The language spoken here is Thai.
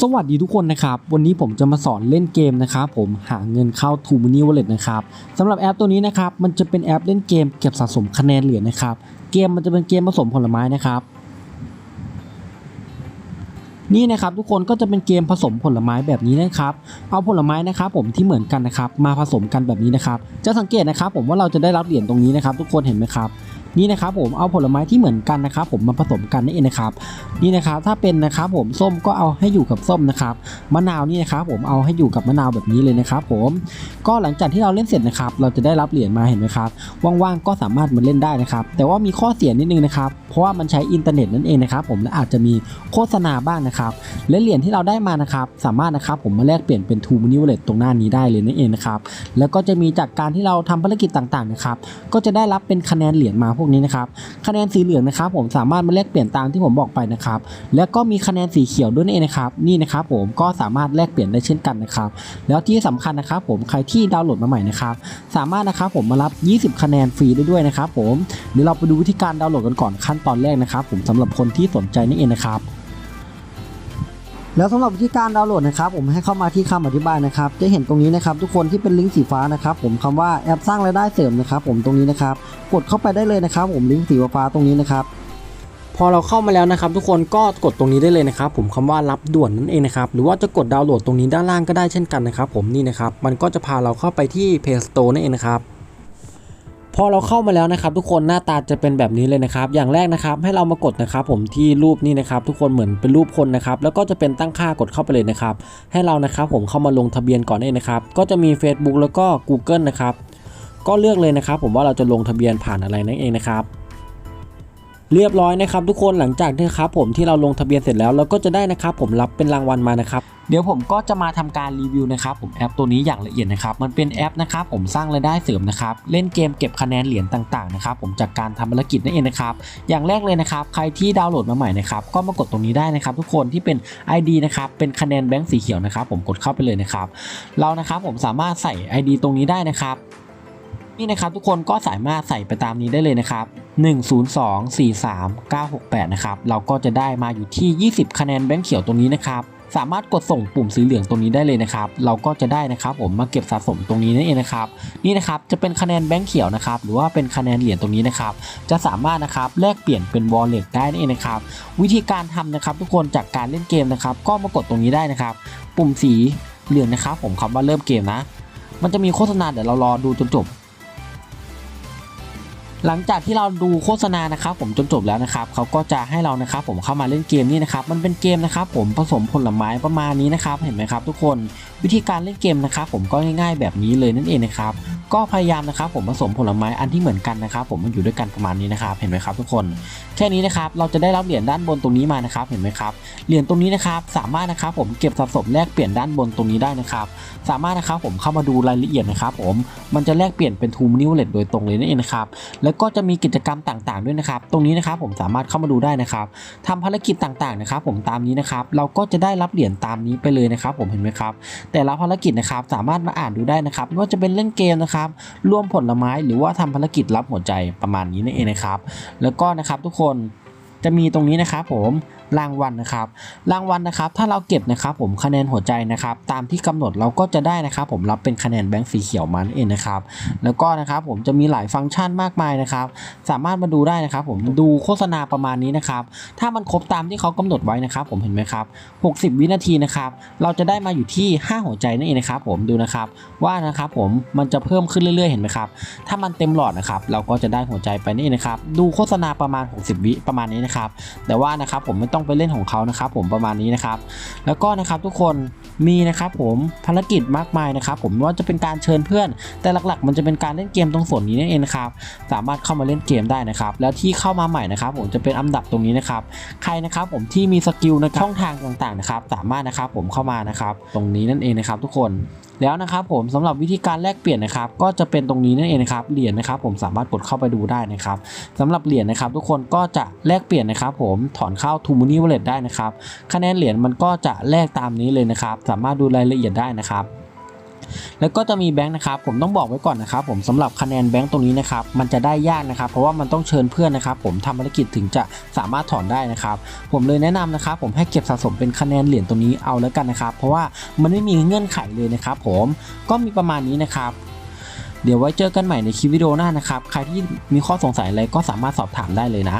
สวัสดีทุกคนนะครับ วันนี้ผมจะมาสอนเล่นเกมนะครับผมหาเงินเข้า t ูมินิวอลเล็ตนะครับสำหรับแอปตัวนี้นะครับ มันจะเป็นแอปเล่นเกมเก็บสะสมคะแนนเหรียญนะครับ เกมมันจะเป็นเกมผสมผลไม้นะครับ นี่นะครับทุกคนก็จะเป็นเกมผสมผลไม้แบบนี้นะครับ เอาผลไม้นะครับผมที่เหมือนกันนะครับ มาผสมกันแบบนี้นะครับ จะสังเกตนะครับ ผมว่าเราจะได้รับเหรียญตรงนี้นะครับ ทุกคนเห็นไหมครับ นี่นะครับผมเอาผลไม้ที่เหมือนกันนะครับผมมาผสมกันนั่นเองนะครับนี่นะครับถ้าเป็นนะครับผมส้มก็เอาให้อยู่กับส้มนะครับมะนาวนี่นะครับผมเอาให้อยู่กับมะนาวแบบนี้เลยนะครับผมก็หลังจากที่เราเล่นเสร็จนะครับเราจะได้รับเหรียญมาเห็นไหมครับว่างๆก็สามารถมาเล่นได้นะครับแต่ว่ามีข้อเสียนิดนึงนะครับเพราะว่ามันใช้อินเทอร์เน็ตนั่นเองนะครับผมและอาจจะมีโฆษณาบ้างนะครับและเหรียญที่เราได้มานะครับสามารถนะครับผมมาแลกเปลี่ยนเป็นทูมินิวเลตตรงหน้านี้ได้เลยนั่นเองนะครับแล้วก็จะมีจากการที่เราทำภารกิจต่างๆนะครับก็จะได้รับเป็นคะแนนเหรียญมาพวกนี้นะครับ คะแนนสีเหลืองนะครับ ผมสามารถมาแลกเปลี่ยนตามที่ผมบอกไปนะครับ แล้วก็มีคะแนนสีเขียวด้วยนี่นะครับ นี่นะครับ ผมก็สามารถแลกเปลี่ยนได้เช่นกันนะครับ แล้วที่สำคัญนะครับ ผมใครที่ดาวน์โหลดมาใหม่นะครับ สามารถนะครับผมมารับ 20 คะแนนฟรีได้ด้วยนะครับ ผมเดี๋ยวเราไปดูวิธีการดาวน์โหลดกันก่อนขั้นตอนแรกนะครับ ผมสำหรับคนที่สนใจนี่เองนะครับ แล้วสำหรับวิธีการดาวน์โหลดนะครับผมให้เข้ามาที่คำอธิบายนะครับ จะเห็นตรงนี้นะครับทุกคนที่เป็นลิงก์สีฟ้านะครับผมคำว่าแอปสร้างรายได้เสริมนะครับผมตรงนี้นะครับกดเข้าไปได้เลยนะครับ ผมลิงก์สีฟ้าตรงนี้นะครับพอเราเข้ามาแล้วนะครับ ทุกคนก็กดตรงนี้ได้เลยนะครับ ผมคำว่ารับด่วนนั่นเองนะครับหรือว่าจะกดดาวน์โหลดตรงนี้ด้านล่างก็ได้เช่นกันนะครับ ผมนี่นะครับมันก็จะพาเราเข้าไปที่ Play Store นั่นเองนะครับ พอเราเข้ามาแล้วนะครับทุกคนหน้าตาจะเป็นแบบนี้เลยนะครับ อย่างแรกนะครับให้เรามากดนะครับ ผมที่รูปนี้นะครับ ทุกคนเหมือนเป็นรูปคนนะครับ แล้วก็จะเป็นตั้งค่ากดเข้าไปเลยนะครับ ให้เรานะครับผมเข้ามาลงทะเบียนก่อนเองนะครับ ก็จะมี Facebook แล้วก็ Google นะครับ ก็เลือกเลยนะครับ ผมว่าเราจะลงทะเบียนผ่านอะไรนั่นเองนะครับเรียบร้อยนะครับทุกคนหลังจากที่ครับผมที่เราลงทะเบียนเสร็จแล้วเราก็จะได้นะครับผมรับเป็นรางวัลมานะครับ เดี๋ยวผมก็จะมาทำการรีวิวนะครับผมแอปตัวนี้อย่างละเอียดนะครับมันเป็นแอปนะครับผมสร้างรายได้เสริมนะครับเล่นเกมเก็บคะแนนเหรียญต่างๆนะครับผมจากการทำภารกิจนั่นเองนะครับอย่างแรกเลยนะครับใครที่ดาวน์โหลดมาใหม่นะครับก็มากดตรงนี้ได้นะครับ ทุกคนที่เป็น ID นะครับเป็นคะแนนแบงค์สีเขียวนะครับผมกดเข้าไปเลยนะครับเรานะครับผมสามารถใส่ ID ตรงนี้ได้นะครับนี่นะครับทุกคนก็สามารถใส่ไปตามนี้ได้เลยนะครับ 10243968 นะครับเราก็จะได้มาอยู่ที่ 20 คะแนนแบงค์เขียวตรงนี้นะครับ สามารถกดส่งปุ่มสีเหลืองตรงนี้ได้เลยนะครับ เราก็จะได้นะครับผมมาเก็บสะสมตรงนี้นั่นเองนะครับ นี่นะครับจะเป็นคะแนนแบงค์เขียวนะครับ หรือว่าเป็นคะแนนเหรียญตรงนี้นะครับ จะสามารถนะครับแลกเปลี่ยนเป็น wallet ได้นั่นเองนะครับ วิธีการทำนะครับ ทุกคนจากการเล่นเกมนะครับ ก็มากดตรงนี้ได้นะครับ ปุ่มสีเหลืองนะครับ ผมคำว่าเริ่มเกมนะ มันจะมีโฆษณาเดี๋ยวเรารอดูจนจบ หลังจากที่เราดูโฆษณานะครับผมจนจบแล้วนะครับเขาก็จะให้เรานะครับผมเข้ามาเล่นเกมนี่นะครับมันเป็นเกมนะครับผมผสมผลไม้ประมาณนี้นะครับเห็นไหมครับทุกคนวิธีการเล่นเกมนะครับผมก็ง่ายๆแบบนี้เลยนั่นเองนะครับ ก็พยายามนะครับผมผสมผลไม้อันที่เหมือนกันนะครับผมมันอยู่ด้วยกันประมาณนี้นะครับเห็นไหมครับทุกคน แค่นี้นะครับเราจะได้รับเหรียญด้านบนตรงนี้มานะครับเห็นไหมครับเหรียญตรงนี้นะครับสามารถนะครับผมเก็บสะสมแลกเปลี่ยนด้านบนตรงนี้ได้นะครับสามารถนะครับผมเข้ามาดูรายละเอียดนะครับผมมันจะแลกเปลี่ยนเป็นทูมินิวเลตโดยตรงเลยนั่นเองนะครับแล้วก็จะมีกิจกรรมต่างๆด้วยนะครับตรงนี้นะครับผมสามารถเข้ามาดูได้นะครับทำภารกิจต่างๆนะครับผมตามนี้นะครับเราก็จะได้รับเหรียญตามนี้ไปเลยนะครับผมเห็นไหมครับแต่ละภารกิจนะครับสามารถมาอ่านดูได้นะครับไม่ว่าจะเป็นเล่นเกมนะครับร่วมผลไม้หรือว่าทำภารกิจรับหัวใจประมาณนี้นั่นเองนะครับ แล้วก็นะครับทุกคน จะมีตรงนี้นะครับผมรางวัลนะครับ รางวัลนะครับ ถ้าเราเก็บนะครับ ผมคะแนนหัวใจนะครับ ตามที่กำหนดเราก็จะได้นะครับ ผมรับเป็นคะแนนแบงค์สีเขียวมานั่นเองนะครับ แล้วก็นะครับผมจะมีหลายฟังก์ชันมากมายนะครับ สามารถมาดูได้นะครับ ผมดูโฆษณาประมาณนี้นะครับ ถ้ามันครบตามที่เขากำหนดไว้นะครับ ผมเห็นไหมครับ 60 วินาทีนะครับ เราจะได้มาอยู่ที่ 5 หัวใจนั่นเองนะครับ ผมดูนะครับ ว่านะครับผมมันจะเพิ่มขึ้นเรื่อยๆ เห็นไหมครับ ถ้ามันเต็มหลอดนะครับ เราก็จะได้หัวใจไปนี่นะครับ ดูโฆษณาประมาณ 60 วิประมาณนี้นะครับแต่ว่านะครับผมไม่ต้องไปเล่นของเขานะครับผมประมาณนี้นะครับแล้วก็นะครับทุกคนมีนะครับผมภารกิจมากมายนะครับผมว่าจะเป็นการเชิญเพื่อน แต่หลักๆ มันจะเป็นการเล่นเกมตรงส่วนนี้นั่นเองครับสามารถเข้ามาเล่นเกมได้นะครับแล้วที่เข้ามาใหม่นะครับผมจะเป็นอันดับตรงนี้นะครับใครนะครับผมที่มีสกิลในช่องทางต่างๆนะครับสามารถนะครับผมเข้ามานะครับตรงนี้นั่นเองนะครับทุกคน แล้วนะครับผมสำหรับวิธีการแลกเปลี่ยนนะครับก็จะเป็นตรงนี้นั่นเองนะครับเหรียญนะครับผมสามารถกดเข้าไปดูได้นะครับสำหรับเหรียญนะครับทุกคนก็จะแลกเปลี่ยนนะครับผมถอนเข้าทูมูนี่วอลเล็ตได้นะครับคะแนนเหรียญมันก็จะแลกตามนี้เลยนะครับสามารถดูรายละเอียดได้นะครับ แล้วก็จะมีแบงค์นะครับผมต้องบอกไว้ก่อนนะครับผมสำหรับคะแนนแบงค์ตรงนี้นะครับมันจะได้ยากนะครับเพราะว่ามันต้องเชิญเพื่อนนะครับผมทำภารกิจถึงจะสามารถถอนได้นะครับผมเลยแนะนำนะครับผมให้เก็บสะสมเป็นคะแนนเหรียญตรงนี้เอาแล้วกันนะครับเพราะว่ามันไม่มีเงื่อนไขเลยนะครับผมก็มีประมาณนี้นะครับเดี๋ยวไว้เจอกันใหม่ในคลิปวิดีโอหน้านะครับ ใครที่มีข้อสงสัยอะไรก็สามารถสอบถามได้เลยนะ